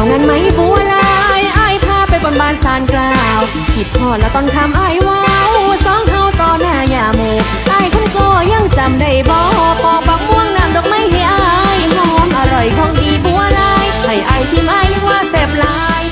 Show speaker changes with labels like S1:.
S1: องนั้นไหมบัวลายไอ้พาไปบนบานสารกล่าวผิดพอดแล้วตอนคำไอ้ว้าวสองเท่าต่อหน้ายาหมูไอ้คนณก็ยังจำได้บ่ปอกปักม่วงน้ำดอกไม้ให้ไอ้หอมอร่อยของดีบัวลายให้ไอ้ชิมไอ้ว่าแซ่บลาย